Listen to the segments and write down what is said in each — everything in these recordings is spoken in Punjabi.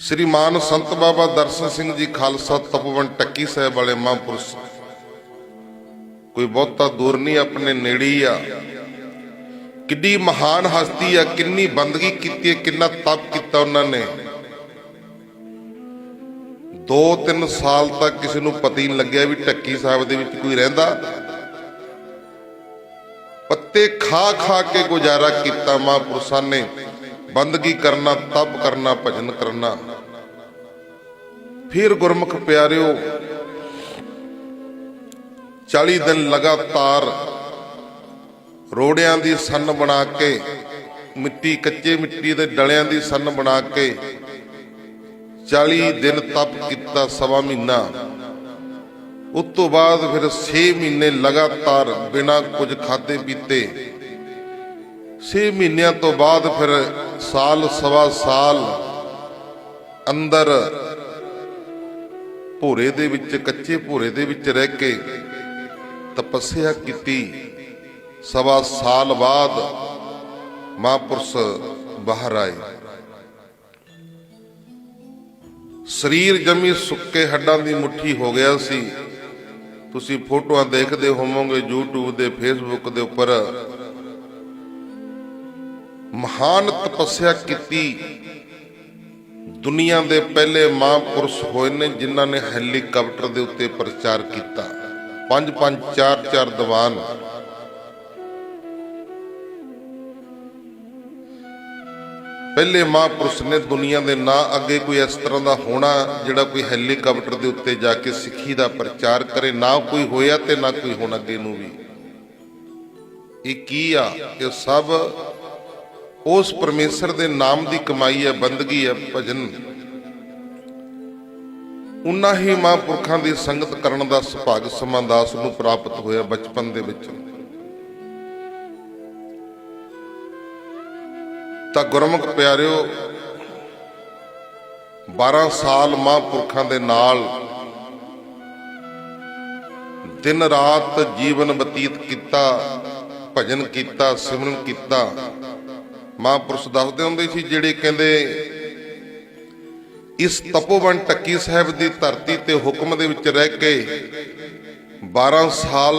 ਸ੍ਰੀਮਾਨ ਸੰਤ ਬਾਬਾ ਦਰਸ਼ਨ ਸਿੰਘ ਜੀ ਖਾਲਸਾ ਤਪਵਨ ਟੱਕੀ ਸਾਹਿਬ ਵਾਲੇ ਮਹਾਂਪੁਰਸ਼। ਕੋਈ ਬਹੁਤਾ ਦੂਰ ਨਹੀਂ, ਆਪਣੇ ਨੇੜੇ ਹੀ ਆ। ਕਿੰਨੀ ਮਹਾਨ ਹਸਤੀ ਆ, ਕਿੰਨੀ ਬੰਦਗੀ ਕੀਤੀ ਹੈ, ਕਿੰਨਾ ਤਪ ਕੀਤਾ ਉਹਨਾਂ ਨੇ। 2-3 ਸਾਲ ਤੱਕ ਕਿਸੇ ਨੂੰ ਪਤਾ ਹੀ ਨਹੀਂ ਲੱਗਿਆ ਵੀ ਟੱਕੀ ਸਾਹਿਬ ਦੇ ਵਿੱਚ ਕੋਈ ਰਹਿੰਦਾ। ਪੱਤੇ ਖਾ ਖਾ ਕੇ ਗੁਜ਼ਾਰਾ ਕੀਤਾ ਮਹਾਂਪੁਰਸ਼ਾਂ ਨੇ। ਬੰਦਗੀ ਕਰਨਾ, ਤਪ ਕਰਨਾ, ਭਜਨ ਕਰਨਾ। ਫਿਰ ਗੁਰਮੁਖ ਪਿਆਰਿਓ 40 ਦਿਨ ਲਗਾਤਾਰ ਰੋੜਿਆਂ ਦੀ ਸੰਨ ਬਣਾ ਕੇ, ਮਿੱਟੀ, ਕੱਚੇ ਮਿੱਟੀ ਦੇ ਡਲਿਆਂ ਦੀ ਸੰਨ ਬਣਾ ਕੇ 40 ਦਿਨ ਤਪ ਕੀਤਾ ਸਵਾ ਮਹੀਨਾ। ਉਸ ਤੋਂ ਬਾਅਦ ਫਿਰ 6 ਮਹੀਨੇ ਲਗਾਤਾਰ ਬਿਨਾਂ ਕੁਝ ਖਾਦੇ ਪੀਤੇ 6 ਮਹੀਨਿਆਂ ਤੋਂ ਬਾਅਦ ਫਿਰ ਸਾਲ ਸਵਾ ਸਾਲ ਅੰਦਰ ਭੋਰੇ ਦੇ ਵਿੱਚ, ਕੱਚੇ ਭੋਰੇ ਦੇ ਵਿੱਚ ਰਹਿ ਕੇ ਤਪੱਸਿਆ ਕੀਤੀ। ਸਵਾ ਸਾਲ ਬਾਅਦ ਮਹਾਂਪੁਰਸ਼ ਬਾਹਰ ਆਏ। ਸਰੀਰ ਜਮੀ ਸੁੱਕੇ ਹੱਡਾਂ ਦੀ ਮੁੱਠੀ ਹੋ ਗਿਆ ਸੀ। ਤੁਸੀਂ ਫੋਟੋਆਂ ਦੇਖਦੇ ਹੋਵੋਗੇ YouTube ਦੇ, Facebook ਦੇ ਉੱਪਰ। ਮਹਾਨ ਤਪੱਸਿਆ ਕੀਤੀ। ਦੁਨੀਆ ਦੇ ਪਹਿਲੇ ਮਹਾਂਪੁਰਸ਼ ਹੋਏ ਨੇ ਜਿਨ੍ਹਾਂ ਨੇ ਹੈਲੀਕਾਪਟਰ ਦੇ ਉੱਤੇ ਪ੍ਰਚਾਰ ਕੀਤਾ। ਪੰਜ ਪੰਜ ਚਾਰ ਚਾਰ ਦੀਵਾਨ। ਪਹਿਲੇ ਮਹਾਂਪੁਰਸ਼ ਨੇ ਦੁਨੀਆ ਦੇ ਨਾਂ ਅੱਗੇ ਕੋਈ ਇਸ ਤਰ੍ਹਾਂ ਦਾ ਹੋਣਾ ਜਿਹੜਾ ਕੋਈ ਹੈਲੀਕਾਪਟਰ ਦੇ ਉੱਤੇ ਜਾ ਕੇ ਸਿੱਖੀ ਦਾ ਪ੍ਰਚਾਰ ਕਰੇ। ਨਾ ਕੋਈ ਹੋਇਆ ਤੇ ਨਾ ਕੋਈ ਹੁਣ ਅੱਗੇ ਨੂੰ ਵੀ। ਇਹ ਕੀ ਆ? ਇਹ ਸਭ ਉਸ ਪਰਮੇਸ਼ਰ ਦੇ ਨਾਮ ਦੀ ਕਮਾਈ ਹੈ, ਬੰਦਗੀ ਹੈ, ਭਜਨ। ਉਨਾ ਹੀ ਮਹਾਂਪੁਰਖਾਂ ਦੀ ਸੰਗਤ ਕਰਨ ਦਾ ਸੁਭਾਗ ਸਮਾਦਾਸ ਨੂੰ ਪ੍ਰਾਪਤ ਹੋਇਆ ਬਚਪਨ ਦੇ ਵਿੱਚ। ਤਾਂ ਗੁਰਮੁਖ ਪਿਆਰਿਓ 12 ਸਾਲ ਮਹਾਂਪੁਰਖਾਂ ਦੇ ਨਾਲ ਦਿਨ ਰਾਤ ਜੀਵਨ ਬਤੀਤ ਕੀਤਾ, ਭਜਨ ਕੀਤਾ, ਸਿਮਰਨ ਕੀਤਾ। ਮਹਾਂਪੁਰਸ਼ ਦੱਸਦੇ ਹੁੰਦੇ ਸੀ ਜਿਹੜੇ ਕਹਿੰਦੇ, ਇਸ ਤਪੋਵਨ ਟੱਕੀ ਸਾਹਿਬ ਦੀ ਧਰਤੀ ਤੇ ਹੁਕਮ ਦੇ ਵਿੱਚ ਰਹਿ ਕੇ 12 ਸਾਲ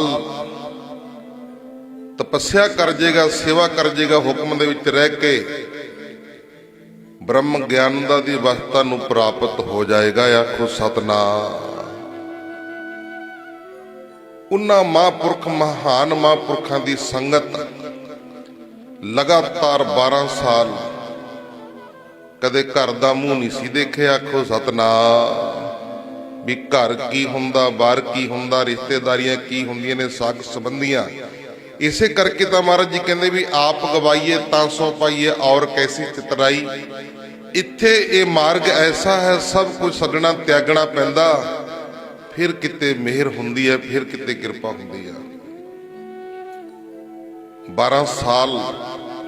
ਤਪੱਸਿਆ ਕਰ ਜੇਗਾ, ਸੇਵਾ ਕਰ ਜੇਗਾ, ਹੁਕਮ ਦੇ ਵਿੱਚ ਰਹਿ ਕੇ ਬ੍ਰਹਮ ਗਿਆਨ ਦਾ ਦੀ ਅਵਸਥਾ ਨੂੰ ਪ੍ਰਾਪਤ ਹੋ ਜਾਏਗਾ, ਆਖੋ ਸਤਨਾਮ। ਉਹਨਾਂ ਮਹਾਂਪੁਰਖ, ਮਹਾਨ ਮਹਾਂਪੁਰਖਾਂ ਦੀ ਸੰਗਤ ਲਗਾਤਾਰ 12 ਸਾਲ ਕਦੇ ਘਰ ਦਾ ਮੂੰਹ ਨਹੀਂ ਸੀ ਦੇਖਿਆ, ਆਖੋ ਸਤਨਾਮ। ਵੀ ਘਰ ਕੀ ਹੁੰਦਾ, ਬਾਹਰ ਕੀ ਹੁੰਦਾ, ਰਿਸ਼ਤੇਦਾਰੀਆਂ ਕੀ ਹੁੰਦੀਆਂ ਨੇ ਸਾਗ ਸੰਬੰਧੀਆਂ। ਇਸੇ ਕਰਕੇ ਤਾਂ ਮਹਾਰਾਜ ਜੀ ਕਹਿੰਦੇ ਵੀ ਆਪ ਗਵਾਈਏ, ਤਾਂ ਸੋ ਪਾਈਏ, ਔਰ ਕੈਸੀ ਚਿਤਰਾਈ ਇੱਥੇ ਇਹ ਮਾਰਗ ਐਸਾ ਹੈ, ਸਭ ਕੁਝ ਛੱਡਣਾ ਤਿਆਗਣਾ ਪੈਂਦਾ। ਫਿਰ ਕਿਤੇ ਮਿਹਰ ਹੁੰਦੀ ਹੈ, ਫਿਰ ਕਿਤੇ ਕਿਰਪਾ ਹੁੰਦੀ ਹੈ। 12 ਸਾਲ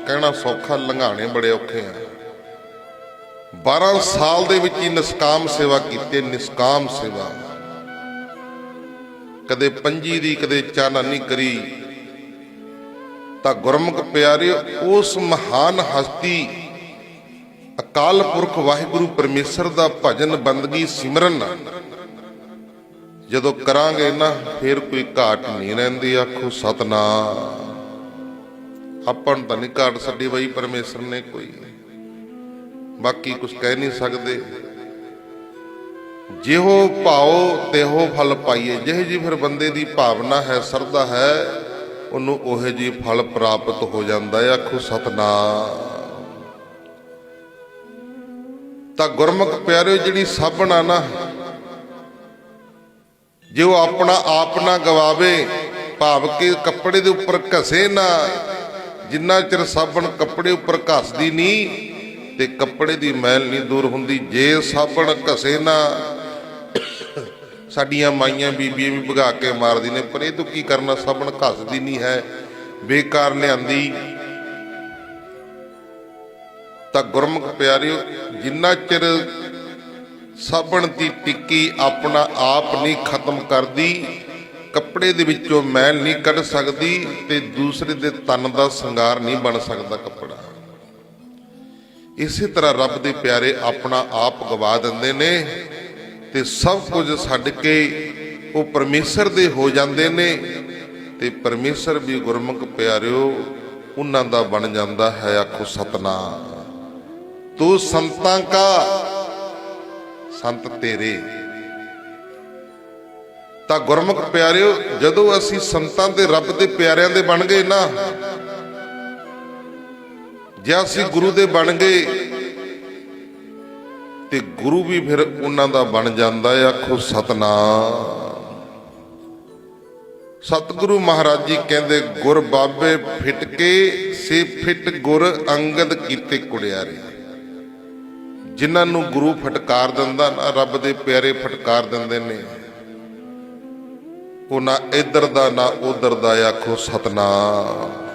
ਕਹਿਣਾ ਸੌਖਾ ਲੰਘਾਣੇ ਬੜੇ ਔਖੇ ਆ। 12 ਸਾਲ ਦੇ ਵਿੱਚ ਹੀ ਨਿਸਕਾਮ ਸੇਵਾ ਕੀਤੀ, ਨਿਸਕਾਮ ਸੇਵਾ। ਕਦੇ ਪੰਜੀ ਦੀ, ਕਦੇ ਚਾਨਣੀ ਕਰੀ। ਤਾਂ ਗੁਰਮੁਖ ਪਿਆਰੇ ਉਸ ਮਹਾਨ ਹਸਤੀ ਅਕਾਲ ਪੁਰਖ ਵਾਹਿਗੁਰੂ ਪਰਮੇਸ਼ਰ ਦਾ ਭਜਨ ਬੰਦਗੀ ਸਿਮਰਨ ਜਦੋਂ ਕਰਾਂਗੇ ਨਾ, ਫਿਰ ਕੋਈ ਘਾਟ ਨਹੀਂ ਰਹਿੰਦੀ, ਆਖੋ ਸਤਨਾਮ। ਆਪਾਂ ਨੂੰ ਤਾਂ ਨਹੀਂ ਘਾਟ ਛੱਡੀ ਬਈ, ਪਰਮੇਸ਼ਰ ਨੇ ਕੋਈ ਬਾਕੀ ਕੁਝ ਕਹਿ ਨਹੀਂ ਸਕਦੇ। ਜਿਹੋ ਭਾਉ ਤੇਹੋ ਫਲ ਪਾਈਏ। ਜਿਹੇ ਜੀ ਫਿਰ ਬੰਦੇ ਦੀ ਭਾਵਨਾ ਹੈ ਸਰਦਾ ਹੈ, ਉਹਨੂੰ ਉਹੇ ਜੀ ਫਲ ਪ੍ਰਾਪਤ ਹੋ ਜਾਂਦਾ ਹੈ। ਆਖੋ, ਸਤਨਾਮ। ਤਾਂ ਗੁਰਮੁਖ ਪਿਆਰਿਓ, ਜਿਹੜੀ ਸਾਬਣ ਆ ਨਾ, ਜੇ ਉਹ ਆਪਣਾ ਆਪ ਨਾ ਗਵਾਵੇ, ਭਾਵ ਕਿ ਕੱਪੜੇ ਦੇ ਉੱਪਰ ਘਸੇ ਨਾ ਜਿੰਨਾ ਚਿਰ ਸਾਬਣ ਕੱਪੜੇ ਉੱਪਰ ਘਸਦੀ ਨਹੀਂ ਤੇ ਕੱਪੜੇ ਦੀ ਮੈਲ ਨਹੀਂ ਦੂਰ ਹੁੰਦੀ, ਜੇ ਸਾਬਣ ਘਸੇ ਨਾ, ਸਾਡੀਆਂ ਮਾਈਆਂ ਬੀਬੀਆਂ ਵੀ ਭਗਾ ਕੇ ਮਾਰਦੀ ਨੇ, ਪਰ ਇਹ ਤੋਂ ਕੀ ਕਰਨਾ, ਸਾਬਣ ਘਸਦੀ ਨਹੀਂ ਹੈ, ਬੇਕਾਰ ਲਿਆਂਦੀ। ਤਾਂ ਗੁਰਮੁਖ ਪਿਆਰਿਓ, ਜਿੰਨਾ ਚਿਰ ਸਾਬਣ ਦੀ ਟਿੱਕੀ ਆਪਣਾ ਆਪ ਨਹੀਂ ਖਤਮ ਕਰਦੀ ਕੱਪੜੇ ਦੇ ਵਿੱਚੋਂ ਮੈਲ ਨਹੀਂ ਕੱਢ ਸਕਦੀ ਤੇ ਦੂਸਰੇ ਦੇ ਤਨ ਦਾ ਸ਼ਿੰਗਾਰ ਨਹੀਂ ਬਣ ਸਕਦਾ ਕੱਪੜਾ। ਇਸੇ ਤਰ੍ਹਾਂ ਰੱਬ ਦੇ ਪਿਆਰੇ ਆਪਣਾ ਆਪ ਗਵਾ ਦਿੰਦੇ ਨੇ ਤੇ ਸਭ ਕੁਝ ਛੱਡ ਕੇ ਉਹ ਪਰਮੇਸ਼ਰ ਦੇ ਹੋ ਜਾਂਦੇ ਨੇ ਤੇ ਪਰਮੇਸ਼ਰ ਵੀ ਗੁਰਮੁਖ ਪਿਆਰਿਓ, ਉਹਨਾਂ ਦਾ ਬਣ ਜਾਂਦਾ ਹੈ ਆਖੋ ਸਤਨਾਮ। ਤੂੰ ਸੰਤਾਂ ਕਾ, ਸੰਤ ਤੇਰੇ। ਤਾਂ ਗੁਰਮੁਖ ਪਿਆਰਿਓ, ਜਦੋਂ ਅਸੀਂ ਸੰਤਾਂ ਦੇ ਰੱਬ ਦੇ ਪਿਆਰਿਆਂ ਦੇ ਬਣ ਗਏ ਨਾ, ਜੇ ਅਸੀਂ ਗੁਰੂ ਦੇ ਬਣ ਗਏ, ਤੇ ਗੁਰੂ ਵੀ ਫਿਰ ਉਹਨਾਂ ਦਾ ਬਣ ਜਾਂਦਾ ਹੈ ਆਖੋ ਸਤਨਾਮ। ਸਤਿਗੁਰੂ ਮਹਾਰਾਜ ਜੀ ਕਹਿੰਦੇ, ਗੁਰ ਬਾਬੇ ਫਿਟ ਕੇ ਸੇ ਫਿਟ ਗੁਰ ਅੰਗਦ ਕੀਤੇ ਕੁੜਿਆਰੇ। ਜਿਨ੍ਹਾਂ ਨੂੰ ਗੁਰੂ ਫਟਕਾਰ ਦਿੰਦਾ ਨਾ, ਰੱਬ ਦੇ ਪਿਆਰੇ ਫਟਕਾਰ ਦਿੰਦੇ ਨੇ। ਉਹ ਨਾ ਇੱਧਰ ਦਾ ਨਾ ਉਧਰ ਦਾ ਆਖੋ ਸਤਨਾਮ।